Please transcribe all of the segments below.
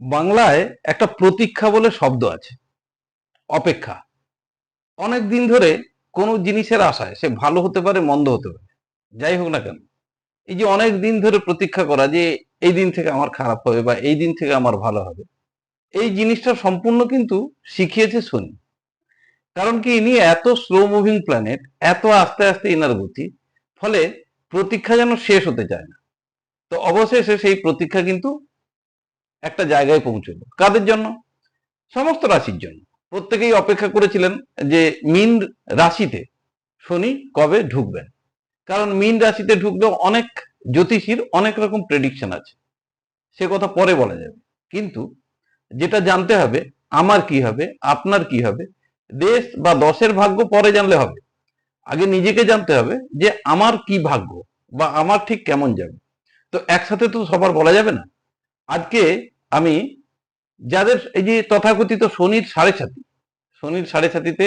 বাংলায় একটা প্রতীক্ষা বলে শব্দ আছে, অপেক্ষা। অনেক দিন ধরে কোনো জিনিসের আশায় সে ভালো হতে পারে, মন্দ হতে পারে, যাই হোক না কেন। এই যে অনেক দিন ধরে প্রতীক্ষা করা যে এই দিন থেকে আমার খারাপ হবে বা এই দিন থেকে আমার ভালো হবে, এই জিনিসটা সম্পূর্ণ কিন্তু শিখিয়েছে শনি কারণ কি, ইনি এত স্লো মুভিং প্ল্যানেট এত আস্তে আস্তে ইনার গতি, ফলে প্রতীক্ষা যেন শেষ হতে চায় না। তো অবশেষে সেই প্রতীক্ষা কিন্তু একটা জায়গায় পৌঁছলো। কাদের জন্য? সমস্ত রাশির জন্য। প্রত্যেকেই অপেক্ষা করেছিলেন যে মিন রাশিতে শনি কবে ঢুকবেন। কারণ মিন রাশিতে ঢুকলেও অনেক জ্যোতিষীর অনেক রকম প্রেডিকশন আছে। সে কথা পরে বলা যাবে। কিন্তু যেটা জানতে হবে, আমার কি হবে, আপনার কি হবে, দেশ বা দশের ভাগ্য পরে জানলে হবে। আগে নিজেকে জানতে হবে যে আমার কি ভাগ্য বা আমার ঠিক কেমন যাবে তো একসাথে তো সবার বলা যাবে না। আজকে আমি যাদের এই যে তথাকথিত শনির সাড়ে সাথী শনির সাড়ে সাথীতে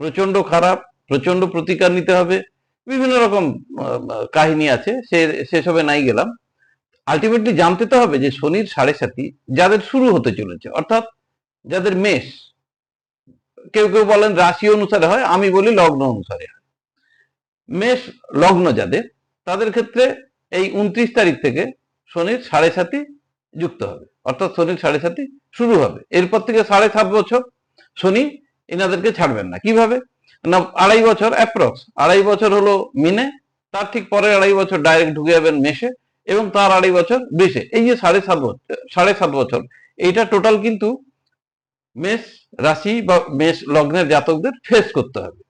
প্রচণ্ড খারাপ প্রচণ্ড প্রতিকার নিতে হবে, বিভিন্ন রকম কাহিনী আছে, সে, সেসবে নাই গেলাম। আলটিমেটলি জানতে তো হবে যে শনির সাড়ে সাথী যাদের শুরু হতে চলেছে, অর্থাৎ যাদের মেষ, কেউ কেউ বলেন রাশি অনুসারে হয়, আমি বলি লগ্ন অনুসারে হয়। মেষ লগ্ন যাদের, তাদের ক্ষেত্রে এই উনত্রিশ তারিখ থেকে শনির সাড়ে সাথী যুক্ত হবে। অর্থাৎ শনির সাড়ে সাথী শুরু হবে। এরপর থেকে সাড়ে সাত বছর শনি এনাদেরকে ছাড়বেন না। কীভাবে? না, আড়াই বছর অ্যাপ্রক্স আড়াই বছর হলো মিনে, তার ঠিক পরের আড়াই বছর ডাইরেক্ট ঢুকে যাবেন মেষে এবং তার আড়াই বছর বৃষে। এই যে সাড়ে সাত বছর সাড়ে সাত বছর, এইটা টোটাল কিন্তু মেষ রাশি বা মেষ লগ্নের জাতকদের ফেস করতে হবে।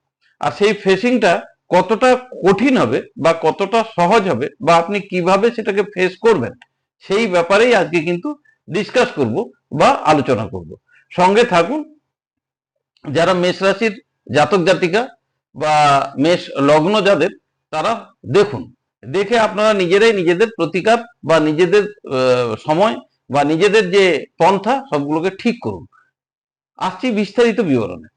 আর সেই ফেসিংটা কতটা কঠিন হবে বা কতটা সহজ হবে বা আপনি কীভাবে সেটাকে ফেস করবেন, সেই ব্যাপারেই আজকে কিন্তু ডিসকাস করব বা আলোচনা করব। সঙ্গে থাকুন, যারা মেষ রাশির জাতক জাতিকা বা মেষ লগ্ন যাদের, তারা দেখুন, দেখে আপনারা নিজেরাই নিজেদের প্রতিকার বা নিজেদের সময় বা নিজেদের যে পন্থা সবগুলোকে ঠিক করুন। আসছি বিস্তারিত বিবরণে।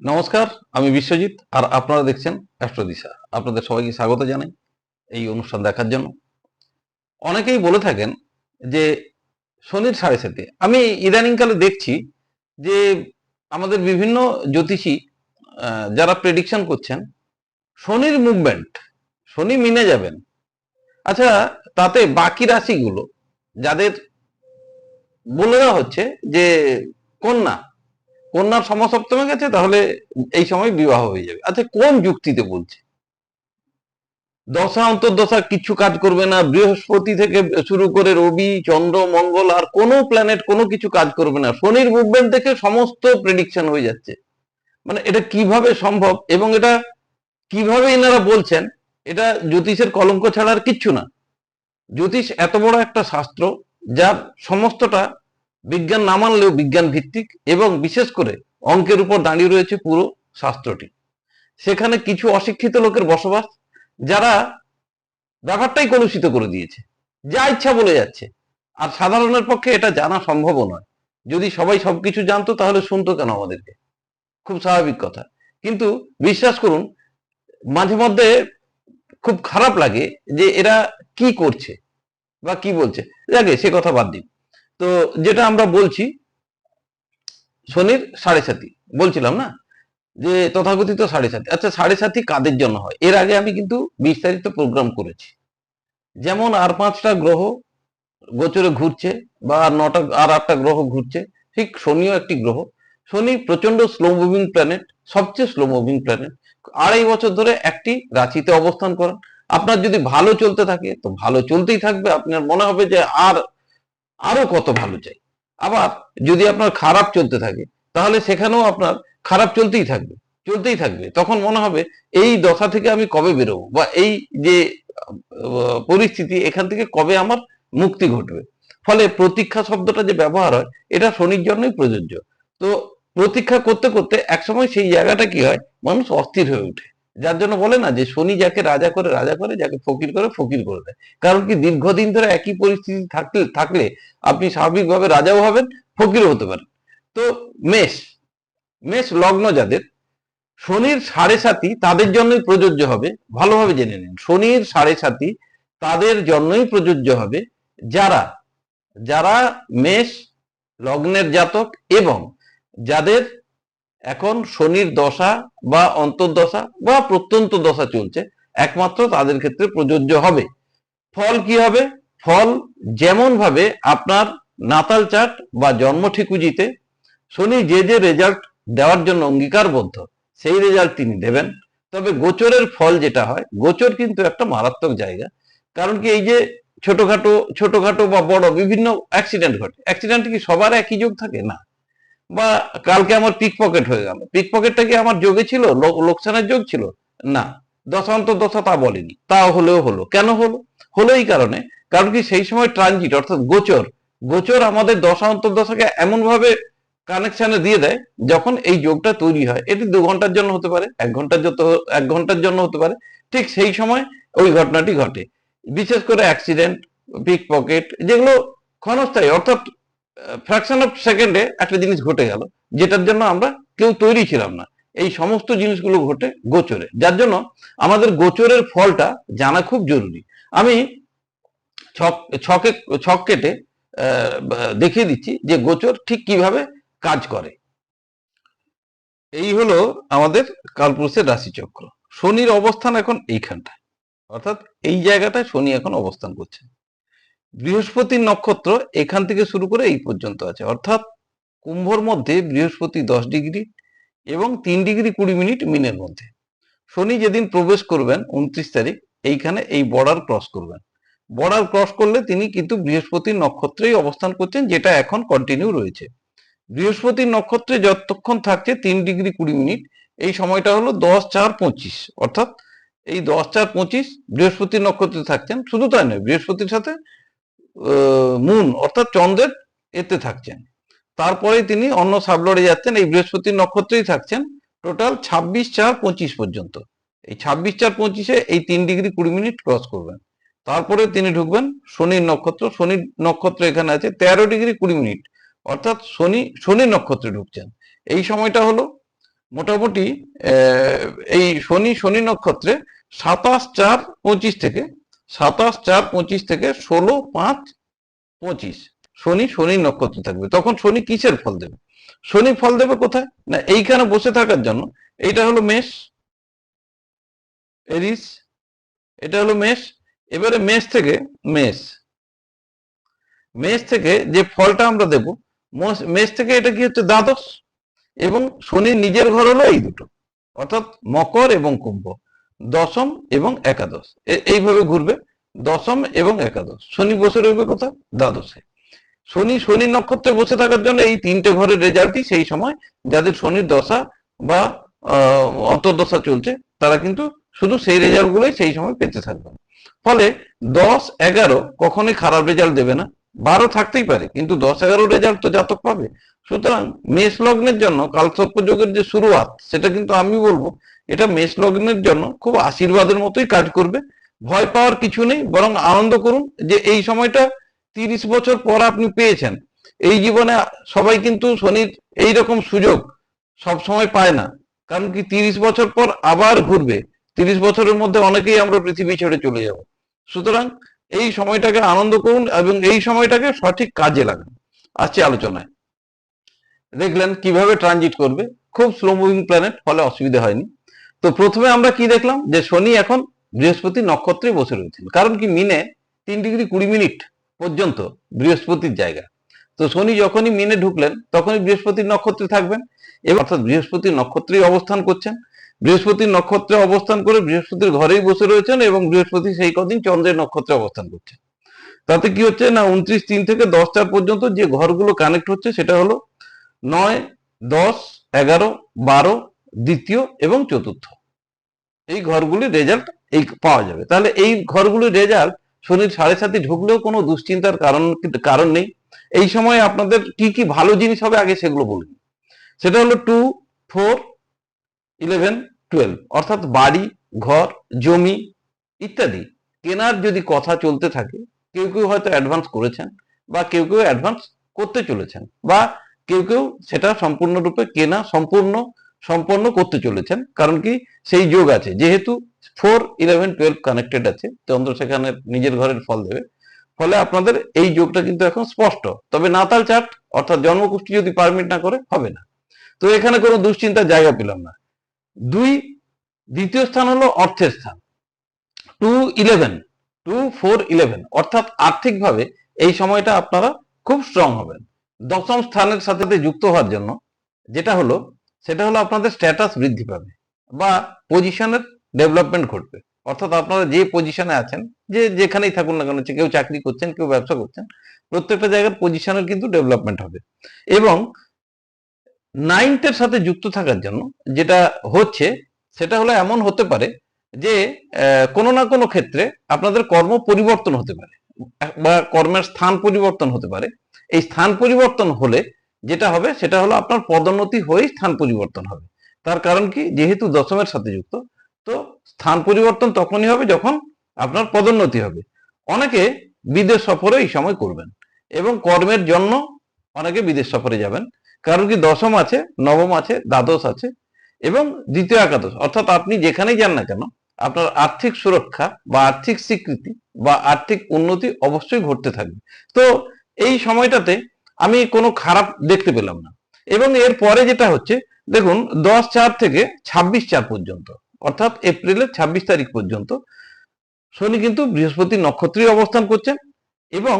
নমস্কার, আমি বিশ্বজিৎ আর আপনারা দেখছেন অ্যাস্ট্রোদিশা। আপনাদের সবাইকে স্বাগত জানাই এই অনুষ্ঠান দেখার জন্য। অনেকেই বলে থাকেন যে শনির সাড়ে সাথে আমি ইদানিংকালে দেখছি যে আমাদের বিভিন্ন জ্যোতিষী যারা প্রেডিকশন করছেন, শনির মুভমেন্ট শনি মিনে যাবেন। আচ্ছা তাতে বাকি রাশিগুলো যাদের বলে দেওয়া হচ্ছে যে কন্যা কন্যার সমসপ্তমে গেছে, তাহলে এই সময় বিবাহ হয়ে যাবে। আচ্ছা কোন যুক্তিতে বলছে? দশা, অন্তর্দশা কিছু কাজ করবে না। বৃহস্পতি থেকে শুরু করে রবি, চন্দ্র, মঙ্গল, আর কোনো প্ল্যানেট কোনো কিছু কাজ করবে না। শনির মুভমেন্ট থেকে সমস্ত প্রেডিকশন হয়ে যাচ্ছে। মানে এটা কীভাবে সম্ভব? এবং এটা কীভাবে এনারা বলছেন? এটা জ্যোতিষের কলঙ্ক ছাড়া আর কিচ্ছু না। জ্যোতিষ এত বড় একটা শাস্ত্র, যার সমস্তটা বিজ্ঞান না মানলেও বিজ্ঞান ভিত্তিক এবং বিশেষ করে অঙ্কের উপর দাঁড়িয়ে রয়েছে পুরো শাস্ত্রটি। সেখানে কিছু অশিক্ষিত লোকের বসবাস যারা ব্যাপারটাই কলুষিত করে দিয়েছে। যা ইচ্ছা বলে যাচ্ছে। আর সাধারণের পক্ষে এটা জানা সম্ভবও নয়। যদি সবাই সবকিছু জানতো তাহলে শুনতো কেন আমাদেরকে? খুব স্বাভাবিক কথা। কিন্তু বিশ্বাস করুন, মাঝে মধ্যে খুব খারাপ লাগে যে এরা কি করছে বা কি বলছে। যাকে সে কথা বাদ দিন। তো যেটা আমরা বলছি, শনির সাড়ে সাথী বলছিলাম না? যে তথাকথিত সাড়ে সাথী আচ্ছা সাড়ে সাথী কাদের জন্য হয়? এর আগে আমি কিন্তু বিস্তারিত প্রোগ্রাম করেছি। যেমন আর পাঁচটা গ্রহ গোচরে ঘুরছে বা আর নটা, আর আটটা গ্রহ ঘুরছে, ঠিক শনিও একটি গ্রহ। শনি প্রচণ্ড স্লো মুভিং প্ল্যানেট সবচেয়ে স্লো মুভিং প্ল্যানেট আড়াই বছর ধরে একটি রাশিতে অবস্থান করেন। আপনার যদি ভালো চলতে থাকে, তো ভালো চলতেই থাকবে। আপনার মনে হবে যে আর আরও কত ভালো চাই। আবার যদি আপনার খারাপ চলতে থাকে, তাহলে সেখানেও আপনার খারাপ চলতেই থাকবে চলতেই থাকবে। তখন মনে হবে এই দশা থেকে আমি কবে বেরোবো বা এই যে পরিস্থিতি এখান থেকে কবে আমার মুক্তি ঘটবে। ফলে প্রতীক্ষা শব্দটা যে ব্যবহার হয়, এটা শনির জন্যই প্রযোজ্য। তো প্রতীক্ষা করতে করতে একসময় সেই জায়গাটা কি হয়, মানুষ অস্থির হয়ে ওঠে। যার জন্য বলে না যে শনি যাকে রাজা করে রাজা করে, যাকে ফকির করে ফকির করে দেয়। কারণ কি দীর্ঘদিন ধরে একই পরিস্থিতি থাকলে থাকলে আপনি স্বাভাবিকভাবে রাজাও হবেন, ফকিরও হতে পারেন। তো মেষ মেষ লগ্ন যাদের, শনির সাড়ে সাতি তাদের জন্যই প্রযোজ্য হবে, ভালোভাবে জেনে নিন, শনির সাড়ে সাতি তাদের জন্যই প্রযোজ্য হবে যারা যারা মেষ লগ্নের জাতক এবং যাদের এখন শনির দশা বা অন্তর্দশা বা প্রত্যন্ত দশা চলছে, একমাত্র তাদের ক্ষেত্রে প্রযোজ্য হবে। ফল কি হবে? ফল যেমন ভাবে আপনার নাতাল চার্ট বা জন্ম ঠিকুজিতে শনি যে যে রেজাল্ট দেওয়ার জন্য অঙ্গীকারবদ্ধ, সেই রেজাল্ট তিনি দেবেন। তবে গোচরের ফল যেটা হয়, গোচর কিন্তু একটা মারাত্মক জায়গা। কারণ কি এই যে ছোটখাটো ছোটখাটো বা বড় বিভিন্ন অ্যাক্সিডেন্ট ঘটে। অ্যাক্সিডেন্ট কি সবার একই যোগ থাকে? না। বা কালকে আমার পিক পকেট হয়ে গেল। পিক পকেটটা কি আমার যোগে ছিল? লোকসানের যোগ ছিল? না। দশান্ত দশা তা বলেনি। তা হলেও হলো। কেন হলো? হলো এই কারণে। কারণ কি সেই সময় ট্রানজিট অর্থাৎ গোচর গোচর আমাদের দশা অন্তর্দশাকে এমন ভাবে কানেকশনে দিয়ে দেয় যখন এই যোগটা তৈরি হয়। এটি দু ঘণ্টার জন্য হতে পারে, এক ঘণ্টার যত, এক ঘণ্টার জন্য হতে পারে। ঠিক সেই সময় ওই ঘটনাটি ঘটে। বিশেষ করে অ্যাক্সিডেন্ট পিক পকেট যেগুলো ক্ষণস্থায়ী, অর্থাৎ ফ্র্যাকশন অফ সেকেন্ডে একটা জিনিস ঘটে গেল, যেটার জন্য আমরা কেউ তৈরি ছিলাম না। এই সমস্ত জিনিসগুলো ঘটে গোচরে, যার জন্য আমাদের গোচরের ফলটা জানা খুব জরুরি। আমি ছক, ছকে, ছক কেটে দেখিয়ে দিচ্ছি যে গোচর ঠিক কীভাবে কাজ করে। এই হলো আমাদের কালপুরুষের রাশিচক্র। শনির অবস্থান এখন এইখানটায়। অর্থাৎ এই জায়গাটায় শনি এখন অবস্থান করছে। বৃহস্পতির নক্ষত্র এখান থেকে শুরু করে এই পর্যন্ত আছে। অর্থাৎ কুম্ভর মধ্যে বৃহস্পতি দশ ডিগ্রি এবং তিন ডিগ্রি কুড়ি মিনিট মিনের মধ্যে। শনি যেদিন প্রবেশ করবেন উনত্রিশ তারিখ, এইখানে এই বর্ডার ক্রস করবেন। বর্ডার ক্রস করলে তিনি কিন্তু বৃহস্পতির নক্ষত্রেই অবস্থান করছেন, যেটা এখন কন্টিনিউ রয়েছে। বৃহস্পতির নক্ষত্রে যতক্ষণ থাকছে তিন ডিগ্রি কুড়ি মিনিট, এই সময়টা হলো দশ চার পঁচিশ। অর্থাৎ এই দশ চার পঁচিশ বৃহস্পতির নক্ষত্রে থাকছেন, শুধু তাই নয়, বৃহস্পতির সাথে মুন অর্থাৎ চন্দ্রের এতে থাকছেন। তারপরে তিনি অন্য সাবলরে যাচ্ছেন, এই বৃহস্পতির নক্ষত্রেই থাকছেন। টোটাল ছাব্বিশ চার পঁচিশ পর্যন্ত। এই ছাব্বিশ চার পঁচিশে এই তিন ডিগ্রি কুড়ি মিনিট ক্রস করবেন। তারপরে তিনি ঢুকবেন শনির নক্ষত্র। শনির নক্ষত্র এখানে আছে তেরো ডিগ্রি কুড়ি মিনিট। অর্থাৎ শনি, শনির নক্ষত্রে ঢুকছেন। এই সময়টা হলো মোটামুটি এই শনি শনি নক্ষত্রে সাতাশ চার পঁচিশ থেকে সাতাশ, চার, পঁচিশ থেকে ষোলো, পাঁচ, পঁচিশ। শনি শনি নক্ষত্র থাকবে। তখন শনি কিসের ফল দেবে? শনি ফল দেবে কোথায়? না, এইখানে বসে থাকার জন্য। এইটা হলো মেষ, এরিস, এটা হলো মেষ, এবারে মেষ থেকে মেষ। মেষ থেকে যে ফলটা আমরা দেব মোষ- থেকে এটা কি হচ্ছে? দ্বাদশ। এবং শনি নিজের ঘর হলো এই দুটো। অর্থাৎ মকর এবং কুম্ভ। দশম এবং একাদশ। এইভাবে ঘুরবে। দশম এবং একাদশ। শনি বসে রইবে কোথায়? দ্বাদশে। শনি শনি নক্ষত্রে বসে থাকার জন্য এই তিনটে ঘরের রেজাল্টই সেই সময়। যাদের শনির দশা বা অন্তর্দশা চলছে, তারা কিন্তু শুধু সেই রেজাল্ট গুলোই সেই সময় পেতে থাকবে ফলে দশ, এগারো কখনোই খারাপ রেজাল্ট দেবে না। বারো থাকতেই পারে, কিন্তু দশ এগারো রেজাল্ট তো জাতক পাবে। সুতরাং মেষ লগ্নের জন্য কালসর্প যোগের যে শুরুয়াত, সেটা কিন্তু আমি বলব, এটা মেষ লগ্নের জন্য খুব আশীর্বাদের মতোই কাজ করবে। ভয় পাওয়ার কিছু নেই, বরং আনন্দ করুন যে এই সময়টা তিরিশ বছর পর আপনি পেয়েছেন। এই জীবনে সবাই কিন্তু শনির এই রকম সুযোগ সব সময় পায় না, কারণ কি তিরিশ বছর পর আবার ঘুরবে। তিরিশ বছরের মধ্যে অনেকেই আমরা পৃথিবী ছেড়ে চলে যাব। সুতরাং এই সময়টাকে আনন্দ করুন এবং এই সময়টাকে সঠিক কাজে লাগান। আসছে আলোচনায়। দেখলেন কীভাবে ট্রানজিট করবে। খুব স্লো মুভিং প্ল্যানেট ফলে অসুবিধা হয়নি। তো প্রথমে আমরা কি দেখলাম? যে শনি এখন বৃহস্পতি নক্ষত্রে বসে রয়েছেন। কারণ কি? মিনে তিন ডিগ্রি কুড়ি মিনিট পর্যন্ত বৃহস্পতির জায়গা। তো শনি যখনই মিনে ঢুকলেন, তখনই বৃহস্পতির নক্ষত্রে থাকবেন এবং অর্থাৎ বৃহস্পতির নক্ষত্রেই অবস্থান করছেন। বৃহস্পতির নক্ষত্রে অবস্থান করে বৃহস্পতির ঘরেই বসে রয়েছেন এবং বৃহস্পতি সেই কদিন চন্দ্রের নক্ষত্রে অবস্থান করছেন তাতে কি হচ্ছে না, উনত্রিশ তিন থেকে দশ চার পর্যন্ত যে ঘরগুলো কানেক্ট হচ্ছে সেটা হলো নয়, দশ, এগারো, বারো, দ্বিতীয় এবং চতুর্থ। এই ঘরগুলির রেজাল্ট এই পাওয়া যাবে। তাহলে এই ঘরগুলির রেজাল্ট শনির সাড়ে সাথে ঢুকলেও কোনো দুশ্চিন্তার কারণ কারণ নেই। এই সময় আপনাদের কি কি ভালো জিনিস হবে আগে সেগুলো বলুন। সেটা হলো টু ফোর ইলেভেন, টুয়েলভ, অর্থাৎ বাড়ি, ঘর, জমি ইত্যাদি। কেনার যদি কথা চলতে থাকে, কেউ কেউ হয়তো অ্যাডভান্স করেছেন বা কেউ কেউ অ্যাডভান্স করতে চলেছেন বা কেউ কেউ সেটা সম্পূর্ণরূপে কেনা সম্পূর্ণ, সম্পন্ন করতে চলেছেন। কারণ কি? সেই যোগ আছে। যেহেতু ফোর ইলেভেন টুয়েলভ কানেক্টেড আছে চন্দ্রশেখানের নিজের ঘরের ফল দেবে। ফলে আপনাদের এই যোগটা কিন্তু এখন স্পষ্ট। তবে নাতাল চার্ট, অর্থাৎ জন্মকুষ্টি যদি পারমিট না করে, হবে না। তো এখানে কোনো দুশ্চিন্তার জায়গা পেলাম না। দুই, দ্বিতীয় স্থান হলো অর্থের স্থান। Two eleven two four eleven অর্থাৎ আর্থিকভাবে এই সময়টা আপনারা খুব স্ট্রং হবেন। দশম স্থানের সাথে যুক্ত হওয়ার জন্য যেটা হলো, সেটা হলো আপনাদের স্ট্যাটাস বৃদ্ধি পাবে বা পজিশনের ডেভেলপমেন্ট ঘটবে। অর্থাৎ আপনারা যে পজিশনে আছেন, যে যেখানেই থাকুন না কেন কেউ চাকরি করছেন, কেউ ব্যবসা করছেন, প্রত্যেকটা জায়গার পজিশনের কিন্তু ডেভেলপমেন্ট হবে। এবং নাইনথের সাথে যুক্ত থাকার জন্য যেটা হচ্ছে, সেটা হলো এমন হতে পারে যে কোনো না কোনো ক্ষেত্রে আপনাদের কর্ম পরিবর্তন হতে পারে, বা কর্মের স্থান পরিবর্তন হতে পারে। এই স্থান পরিবর্তন হলে যেটা হবে, সেটা হলো আপনার পদোন্নতি হয়েই স্থান পরিবর্তন হবে। তার কারণ কি? যেহেতু দশমের সাথে যুক্ত, তো স্থান পরিবর্তন তখনই হবে যখন আপনার পদোন্নতি হবে। অনেকে বিদেশ সফরে এই সময় করবেন এবং কর্মের জন্য অনেকে বিদেশ সফরে যাবেন। কারণ কি দশম আছে, নবম আছে, দ্বাদশ আছে এবং দ্বিতীয় একাদশ। অর্থাৎ আপনি যেখানেই যান না কেন, আপনার আর্থিক সুরক্ষা বা আর্থিক স্বীকৃতি বা আর্থিক উন্নতি অবশ্যই ঘটতে থাকবে। তো এই সময়টাতে আমি কোনো খারাপ দেখতে পেলাম না। এবং এর পরে যেটা হচ্ছে, দেখুন, দশ চার থেকে ছাব্বিশ চার পর্যন্ত, অর্থাৎ এপ্রিলের ছাব্বিশ তারিখ পর্যন্ত শনি কিন্তু বৃহস্পতি নক্ষত্রে অবস্থান করছেন এবং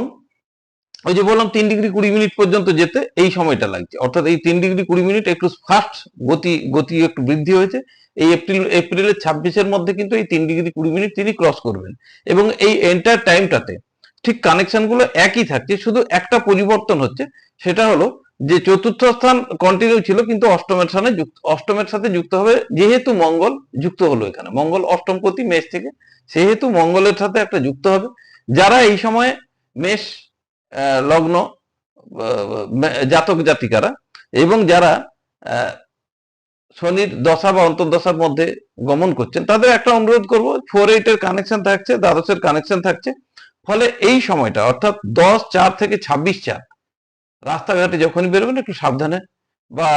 ওই যে বললাম তিন ডিগ্রি কুড়ি মিনিট পর্যন্ত যেতে, এই সময়টা লাগছে। অর্থাৎ এই তিন ডিগ্রি কুড়ি মিনিট একটু ফাস্ট গতি গতি একটু বৃদ্ধি হয়েছে। এই এপ্রিল, এপ্রিলের ছাব্বিশের মধ্যে কিন্তু এই তিন ডিগ্রি কুড়ি মিনিট তিনি ক্রস করবেন। এবং এই এন্টার টাইমটাতে ঠিক কানেকশনগুলো একই থাকছে, শুধু একটা পরিবর্তন হচ্ছে, সেটা হলো যে চতুর্থ স্থান কন্টিনিউ ছিল, কিন্তু অষ্টমের স্থানে যুক্ত, অষ্টমের সাথে যুক্ত হবে, যেহেতু মঙ্গল যুক্ত হলো এখানে। মঙ্গল অষ্টমপতি মেষ থেকে, সেহেতু মঙ্গলের সাথে একটা যুক্ত হবে। যারা এই সময়ে মেষ লগ্ন জাতক জাতিকারা এবং যারা শনির দশা বা অন্তর্দশার মধ্যে গমন করছেন, তাদের একটা অনুরোধ করব ফোর এইটের কানেকশন থাকছে, দ্বাদশের কানেকশন থাকছে। ফলে এই সময়টা, অর্থাৎ দশ চার থেকে ছাব্বিশ চার, রাস্তাঘাটে যখনই বেরোবেন, একটু সাবধানে বা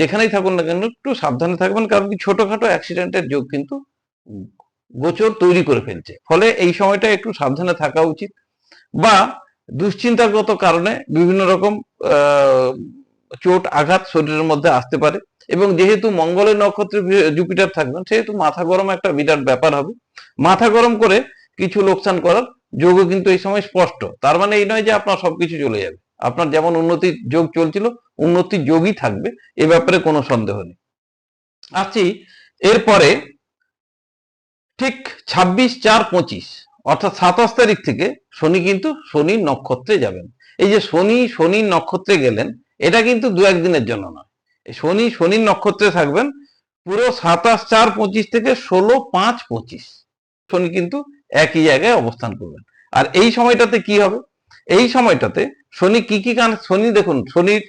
যেখানেই থাকুন না কেন, একটু সাবধানে থাকবেন, কারণ কি ছোটখাটো অ্যাক্সিডেন্টের যোগ কিন্তু গোচর তৈরি করে ফেলছে। ফলে এই সময়টা একটু সাবধানে থাকা উচিত। বা দুশ্চিন্তাগত কারণে বিভিন্ন রকম চোট আঘাত শরীরের মধ্যে আসতে পারে। এবং যেহেতু মঙ্গলের নক্ষত্রে জুপিটার থাকবেন সেহেতু মাথা গরম একটা বিরাট ব্যাপার হবে। মাথা গরম করে কিছু লোকসান করার যোগও কিন্তু এই সময় স্পষ্ট। তার মানে এই নয় যে আপনার সবকিছু চলে যাবে। আপনার যেমন উন্নতির যোগ চলছিল উন্নতির যোগই থাকবে, এ ব্যাপারে কোনো সন্দেহ নেই। আসছি, এরপরে ঠিক ছাব্বিশ চার পঁচিশ। অর্থাৎ সাতাশ তারিখ থেকে শনি কিন্তু শনি নক্ষত্রে যাবেন। এই যে শনি শনি নক্ষত্রে গেলেন, এটা কিন্তু দু একদিনের জন্য নয়। শনি শনির নক্ষত্রে থাকবেন পুরো সাতাশ চার পঁচিশ থেকে ষোলো পাঁচ পঁচিশ। শনি কিন্তু একই জায়গায় অবস্থান করবেন। আর এই সময়টাতে কি হবে? এই সময়টাতে শনি কি কি কান শনি দেখুন, শনির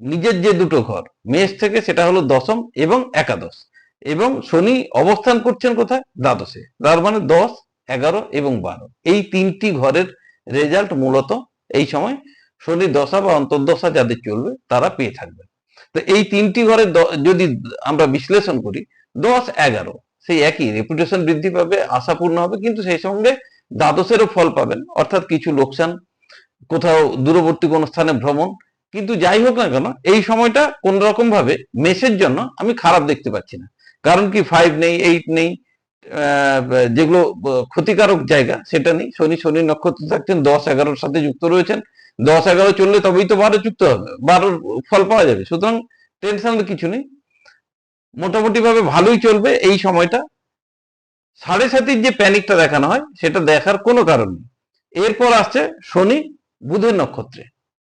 নিজের যে দুটো ঘর, মেষ থেকে সেটা হলো দশম এবং একাদশ। এবং শনি অবস্থান করছেন কোথায়? দ্বাদশে। তার মানে দশ এগারো এবং বারো। এই তিনটি ঘরের রেজাল্ট মূলত এই সময় শনি দশা বা অন্তর্দশা যাদের চলবে, তারা পেয়ে থাকবে। তো এই তিনটি ঘরের দ- যদি আমরা বিশ্লেষণ করি, দশ, এগারো, সেই একই রেপুটেশন বৃদ্ধি পাবে আশাপূর্ণ হবে, কিন্তু সেই সঙ্গে দ্বাদশেরও ফল পাবেন। অর্থাৎ কিছু লোকসান, কোথাও দূরবর্তী কোনো স্থানে ভ্রমণ। কিন্তু যাই হোক না কেন, এই সময়টা কোন রকম ভাবে মেসের জন্য আমি খারাপ দেখতে পাচ্ছি না। কারণ কি ফাইভ নেই এইট নেই যেগুলো ক্ষতিকারক জায়গা, সেটা নেই। শনি শনি নক্ষত্র থাকছেন দশ, এগারোর সাথে যুক্ত রয়েছেন। দশ, এগারো চললে তবেই তো বারো যুক্ত হবে বারোর ফল পাওয়া যাবে। সুতরাং টেনশনের কিছু নেই। মোটামুটি ভাবে ভালোই চলবে এই সময়টা। সাড়ে সাতির যে প্যানিকটা দেখানো হয়, সেটা দেখার কোনো কারণ নেই। এরপর আসছে শনি, বুধের নক্ষত্রে।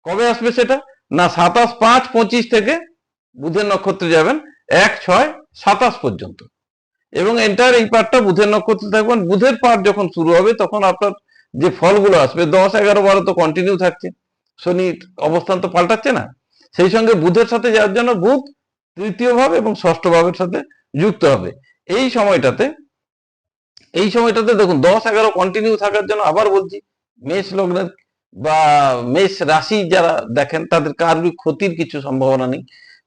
কবে আসবে সেটা? না, সাতাশ, পাঁচ, পঁচিশ থেকে বুধের নক্ষত্রে যাবেন। এক, ছয়, সাতাশ পর্যন্ত। এবং এন্টার এই পার্টটা বুধের নক্ষত্রে থাকবেন। বুধের পার্ট যখন শুরু হবে, তখন আপনার যে ফলগুলো আসবে, দশ, এগারো, বারো তো কন্টিনিউ থাকছে। শনির অবস্থান তো পাল্টাচ্ছে না। সেই সঙ্গে বুধের সাথে যাওয়ার জন্য বুধ তৃতীয় ভাব এবং ষষ্ঠ ভাবের সাথে যুক্ত হবে। এই সময়টাতে এই সময়টাতে দেখুন, দশ, এগারো কন্টিনিউ থাকার জন্য আবার বলছি, মেষ লগ্নের বা মেষ রাশি যারা দেখেন, তাদের কারোরই ক্ষতির কিছু সম্ভাবনা নেই।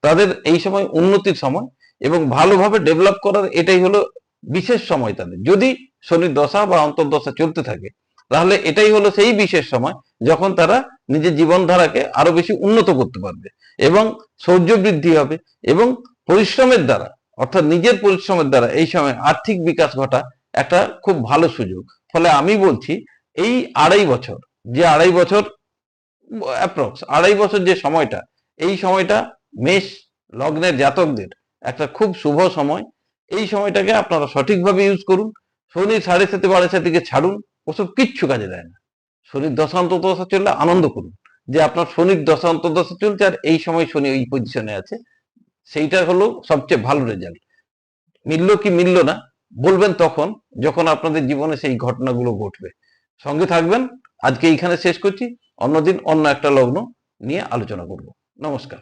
তাদের এই সময় উন্নতির সময় এবং ভালোভাবে ডেভেলপ করার এটাই হলো বিশেষ সময় তাদের। যদি শনির দশা বা অন্তর্দশা চলতে থাকে, তাহলে এটাই হলো সেই বিশেষ সময় যখন তারা নিজের জীবনধারাকে আরও বেশি উন্নত করতে পারবে এবং সৌর্য বৃদ্ধি হবে এবং পরিশ্রমের দ্বারা, অর্থাৎ নিজের পরিশ্রমের দ্বারা এই সময় আর্থিক বিকাশ ঘটা একটা খুব ভালো সুযোগ। ফলে আমি বলছি, এই আড়াই বছর, যে আড়াই বছর অ্যাপ্রক্স আড়াই বছর যে সময়টা, এই সময়টা মেষ লগ্নের জাতকদের একটা খুব শুভ সময়। এই সময়টাকে আপনারা সঠিকভাবে ইউজ করুন। শনি সাড়ে সাথে বাড়ে সাথে ছাড়ুন, ওসব কিচ্ছু কাজে দেয় না। শনির দশান্ত দশা চললে আনন্দ করুন। যে আপনার শনির দশান্ত দশা চলছে আর এই সময় শনি ওই পজিশনে আছে, সেইটা হলো সবচেয়ে ভালো রেজাল্ট মিললো কি মিললো না, বলবেন তখন যখন আপনাদের জীবনে সেই ঘটনাগুলো ঘটবে। সঙ্গে থাকবেন, আজকে এইখানে শেষ করছি। অন্যদিন অন্য একটা লগ্ন নিয়ে আলোচনা করব। নমস্কার।